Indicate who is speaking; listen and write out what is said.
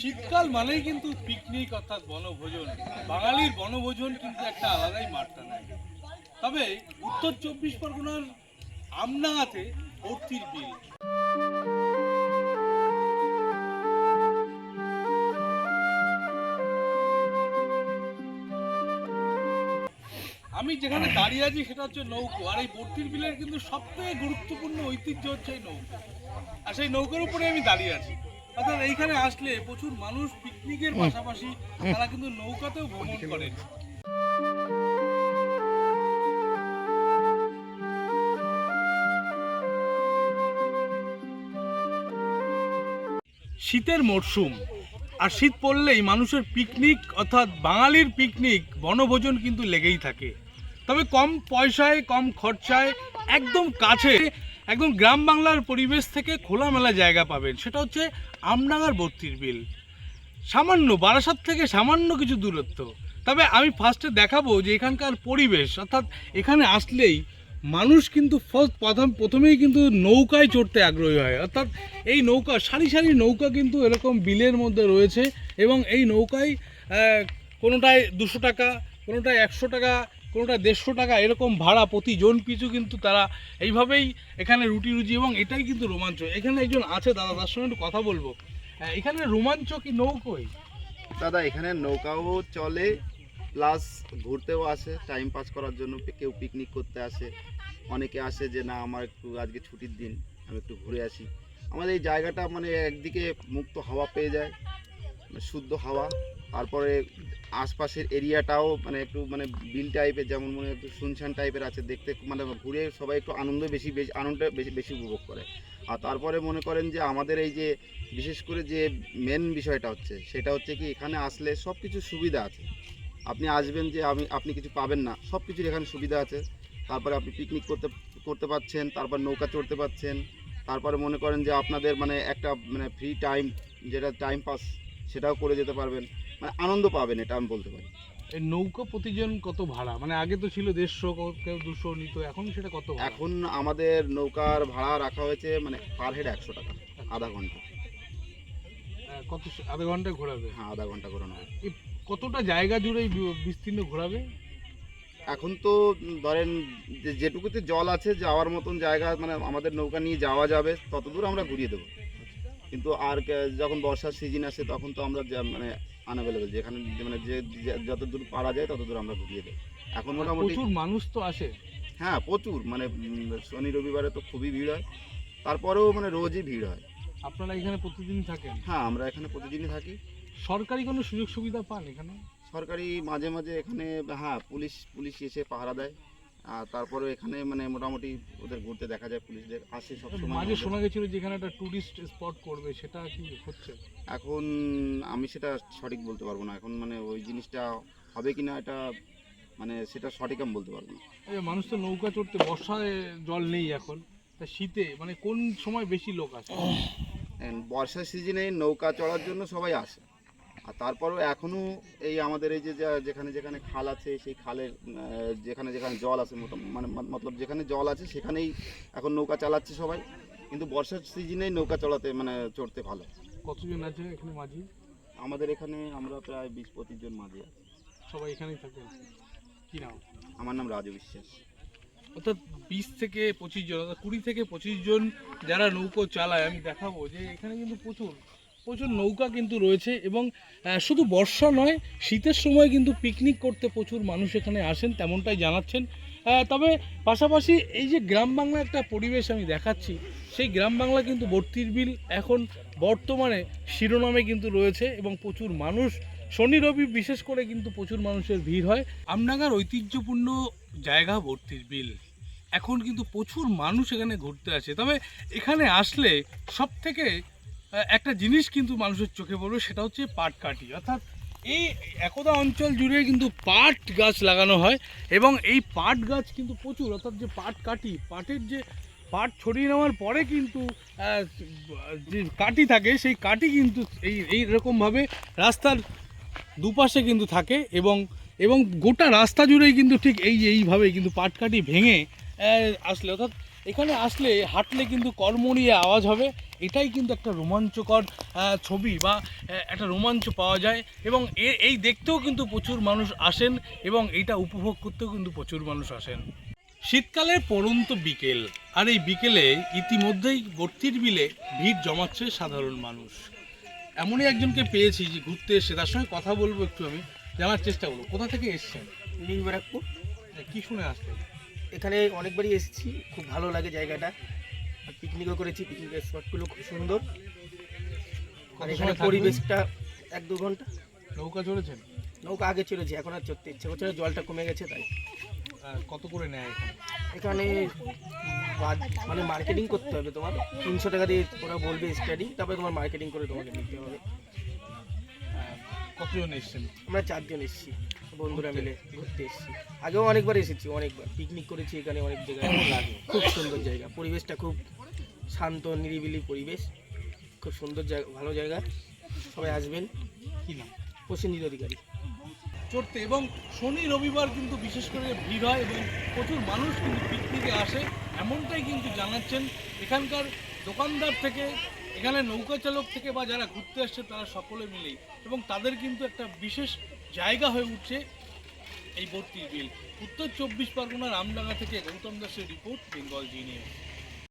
Speaker 1: শীতকাল মানেই কিন্তু পিকনিক অর্থাৎ বনভোজন। বাঙালির বনভোজন কিন্তু একটা আলাদাই মাত্রা নেয়। তবে উত্তর চব্বিশ পরগনার আমনাগাতে ভর্তির বিল। আমি যেখানে দাঁড়িয়ে আছি সেটা হচ্ছে নৌকো, আর এই ভর্তির বিলের কিন্তু সবথেকে গুরুত্বপূর্ণ ঐতিহ্য হচ্ছে এই নৌকো। আর সেই নৌকার উপরে আমি দাঁড়িয়ে আছি। অর্থাৎ এইখানে আসলে প্রচুর মানুষ পিকনিকের পাশাপাশি তারা কিন্তু নৌকাতেও ভ্রমণ করেন। শীতের মরশুম আর শীত পড়লেই মানুষের পিকনিক অর্থাৎ বাঙালির পিকনিক বনভোজন কিন্তু লেগেই থাকে। তবে কম পয়সায় কম খরচায় একদম কাছে একদম গ্রাম বাংলার পরিবেশ থেকে খোলামেলা জায়গা পাবেন। সেটা হচ্ছে আমডাঙ্গার বত্রির বিল। সামান্য, বারাসাত থেকে সামান্য কিছু দূরত্ব। তবে আমি ফার্স্টে দেখাবো যে এখানকার পরিবেশ, অর্থাৎ এখানে আসলেই মানুষ কিন্তু ফার্স্ট প্রথম, প্রথমেই কিন্তু নৌকায় চড়তে আগ্রহী হয়। অর্থাৎ এই নৌকা, সারি সারি নৌকা কিন্তু এরকম বিলের মধ্যে রয়েছে এবং এই নৌকায় কোনোটায় দুশো টাকা, কোনোটায় একশো টাকা কোনোটা দেড়শো টাকা এরকম ভাড়া প্রতি জন পিছু কিন্তু তারা এইভাবেই এখানে রুটি রুজি এবং এটাই কিন্তু রোমাঞ্চ। এখানে একজন আছে দাদা তার সঙ্গে একটু কথা বলব। আহ, এখানে রোমাঞ্চ কি নৌকোই
Speaker 2: দাদা এখানে নৌকাও চলে প্লাস ঘুরতেও আসে টাইম পাস করার জন্য কেউ পিকনিক করতে আসে। অনেকে আসে যে না আমার একটু আজকে ছুটির দিন আমি একটু ঘুরে আসি। আমাদের এই জায়গাটা মানে একদিকে মুক্ত হাওয়া পেয়ে যায় শুদ্ধ হাওয়া, তারপরে আশপাশের এরিয়াটাও মানে একটু মানে বিল টাইপের যেমন মনে একটু শুনশান টাইপের আছে দেখতে মানে ঘুরে সবাই একটু আনন্দ বেশি বেশি আনন্দ বেশি বেশি উপভোগ করে। আর তারপরে মনে করেন যে আমাদের এই যে, বিশেষ করে যে মেন বিষয়টা হচ্ছে, সেটা হচ্ছে কি এখানে আসলে সব কিছু সুবিধা আছে। আপনি আসবেন যে আমি, আপনি কিছু পাবেন না সব কিছুর এখানে সুবিধা আছে। তারপরে আপনি পিকনিক করতে করতে পারছেন তারপর নৌকা চড়তে পারছেন তারপরে মনে করেন যে আপনাদের মানে একটা মানে ফ্রি টাইম যেটা টাইম পাস সেটাও করে যেতে পারবেন। মানে আনন্দ পাবেন এটা আমি বলতে পারি।
Speaker 1: এই নৌকা প্রতিজন কত ভাড়া? মানে আগে তো ছিল দেড়শো কেউ দুশো নিত এখন সেটা কত
Speaker 2: এখন আমাদের নৌকার ভাড়া রাখা হয়েছে মানে পার হেড একশো টাকা আধা
Speaker 1: ঘণ্টা। কত আধা ঘন্টায় ঘোরাবে?
Speaker 2: হ্যাঁ আধা ঘণ্টা ঘোরানো হয়।
Speaker 1: কতটা জায়গা জুড়ে বিস্তীর্ণ ঘোরাবে?
Speaker 2: এখন তো ধরেন যেটুকুতে জল আছে যাওয়ার মতন জায়গা মানে আমাদের নৌকা নিয়ে যাওয়া যাবে ততদূর আমরা ঘুরিয়ে দেবো। কিন্তু আর যখন বর্ষার সিজন আসে তখন তো আমরা মানে আনঅ্যাভেলেবেল যেখানে মানে যে যে- যতদূর পারা যায় ততদূর আমরা ঘুরিয়ে দেবো এখন মোটামুটি
Speaker 1: প্রচুর মানুষ তো আসে।
Speaker 2: হ্যাঁ প্রচুর মানে শনি রবিবারে তো খুবই ভিড় হয়। তারপরেও মানে রোজই ভিড় হয়।
Speaker 1: আপনারা এখানে প্রতিদিন থাকেন?
Speaker 2: হ্যাঁ আমরা এখানে প্রতিদিনই থাকি।
Speaker 1: সরকারি কোনো সুযোগ সুবিধা পান এখানে?
Speaker 2: সরকারি মাঝে মাঝে এখানে হ্যাঁ পুলিশ পুলিশ এসে পাহারা দেয়। আর তারপরে এখানে মানে মোটামুটি ওদের ঘুরতে দেখা যায় পুলিশদের আসে সবসময়
Speaker 1: মাঝে
Speaker 2: আমাদের।
Speaker 1: শোনা গেছিল যে এখানে একটা টুরিস্ট স্পট করবে সেটা কি হচ্ছে?
Speaker 2: এখন আমি সেটা সঠিক বলতে পারব না। এখন মানে ওই জিনিসটা হবে কি না এটা মানে সেটা সঠিক আমি বলতে পারব না।
Speaker 1: এই যে মানুষ তো নৌকা চড়তে বর্ষায় জল নেই এখন। তা শীতে মানে কোন সময় বেশি লোক আসে?
Speaker 2: And বর্ষার সিজনে নৌকা চড়ার জন্য সবাই আসে। আর তারপরেও এখনও এই আমাদের এই যে যেখানে যেখানে খাল আছে সেই খালের যেখানে যেখানে জল আছে মানে মতলব যেখানে জল আছে সেখানেই এখন নৌকা চালাচ্ছে সবাই। কিন্তু বর্ষার সিজনেই নৌকা চলাতে মানে চড়তে ভালো।
Speaker 1: কতজন আছে এখানে মাঝি?
Speaker 2: আমাদের এখানে আমরা প্রায় বিশ পঁচিশ জন মাঝি আছি।
Speaker 1: সবাই এখানেই থাকেন কি নাম?
Speaker 2: আমার নাম রাজু বিশ্বাস।
Speaker 1: অর্থাৎ বিশ থেকে পঁচিশ জন অর্থাৎ কুড়ি থেকে পঁচিশ জন যারা নৌকো চালায় আমি দেখাবো যে এখানে কিন্তু প্রচুর। প্রচুর নৌকা কিন্তু রয়েছে এবং শুধু বর্ষা নয়, শীতের সময় কিন্তু পিকনিক করতে প্রচুর মানুষ এখানে আসেন, তেমনটাই জানাচ্ছেন। তবে পাশাপাশি এই যে গ্রাম বাংলা একটা পরিবেশ আমি দেখাচ্ছি, সেই গ্রাম বাংলা কিন্তু ভর্তির বিল এখন বর্তমানে শিরোনামে কিন্তু রয়েছে এবং প্রচুর মানুষ, শনি রবি বিশেষ করে কিন্তু প্রচুর মানুষের ভিড় হয়। আমনাগার ঐতিহ্যপূর্ণ জায়গা ভর্তির বিল। এখন কিন্তু প্রচুর মানুষ এখানে ঘুরতে আসে। তবে এখানে আসলে সব থেকে একটা জিনিস কিন্তু মানুষের চোখে পড়বে, সেটা হচ্ছে পাট কাটি অর্থাৎ এই একদা অঞ্চল জুড়ে কিন্তু পাট গাছ লাগানো হয় এবং এই পাট গাছ কিন্তু প্রচুর। অর্থাৎ যে পাট কাটি পাটের যে পাট ছড়িয়ে নেওয়ার পরে কিন্তু যে কাটি থাকে, সেই কাটি কিন্তু এই এইরকমভাবে রাস্তার দুপাশে কিন্তু থাকে এবং এবং গোটা রাস্তা জুড়েই কিন্তু ঠিক এই যে এইভাবে কিন্তু পাটকাঠি ভেঙে আসলে। অর্থাৎ এখানে আসলে হাঁটলে কিন্তু কর্ম নিয়ে আওয়াজ হবে। এটাই কিন্তু একটা রোমাঞ্চকর ছবি বা একটা রোমাঞ্চ পাওয়া যায় এবং এই দেখতেও কিন্তু প্রচুর মানুষ আসেন এবং এইটা উপভোগ করতেও কিন্তু প্রচুর মানুষ আসেন। শীতকালের পরন্ত বিকেল আর এই বিকেলে ইতিমধ্যেই বর্তির বিলে ভিড় জমাচ্ছে সাধারণ মানুষ। এমনই একজনকে পেয়েছি যে ঘুরতে এসে তার সঙ্গে কথা বলব একটু আমি জানার চেষ্টা করব। কোথা থেকে এসছেন?
Speaker 3: ব্যারাকপুর
Speaker 1: কি শুনে আসলেন?
Speaker 3: এখানে অনেকবারই এসেছি খুব ভালো লাগে জায়গাটা। আর পিকনিকও করেছি পিকনিকের স্পটগুলো খুব সুন্দর। আর এখানে পরিবেশটা এক দু ঘণ্টা।
Speaker 1: নৌকা চড়েছেন?
Speaker 3: নৌকা আগে চড়েছি এখন আর চড়তে ইচ্ছে করছে জলটা কমে গেছে তাই।
Speaker 1: আর কত করে নেয় এখানে?
Speaker 3: এখানে মানে মার্কেটিং করতে হবে তোমার। তিনশো টাকা দিয়ে ওরা বলবে স্টাডি তারপরে তোমার মার্কেটিং করে তোমাকে নিতে হবে।
Speaker 1: কতজন এসছেন?
Speaker 3: আমরা চারজন এসেছি। বন্ধুরা মিলে ঘুরতে এসেছি। আগেও অনেকবার এসেছি অনেকবার। পিকনিক করেছি এখানে অনেক জায়গায় লাগে। খুব সুন্দর জায়গা। পরিবেশটা খুব শান্ত নিরিবিলি পরিবেশ। খুব সুন্দর জায়গা ভালো জায়গা। সবাই আসবেন।
Speaker 1: কি নাম?
Speaker 3: প্রসেনজিৎ অধিকারী।
Speaker 1: চড়তে এবং শনি রবিবার কিন্তু বিশেষ করে ভিড় হয় এবং প্রচুর মানুষ কিন্তু পিকনিকে আসে। এমনটাই কিন্তু জানাচ্ছেন এখানকার দোকানদার থেকে এখানে নৌকা চালক থেকে বা যারা ঘুরতে আসছে তারা সকলে মিলেই। এবং তাদের কিন্তু একটা বিশেষ জায়গা হয়ে উঠছে এই ভর্তির বিল। উত্তর চব্বিশ পরগনার আমডাঙ্গা থেকে গৌতম দাসের রিপোর্ট, বেঙ্গল জি নিউজ।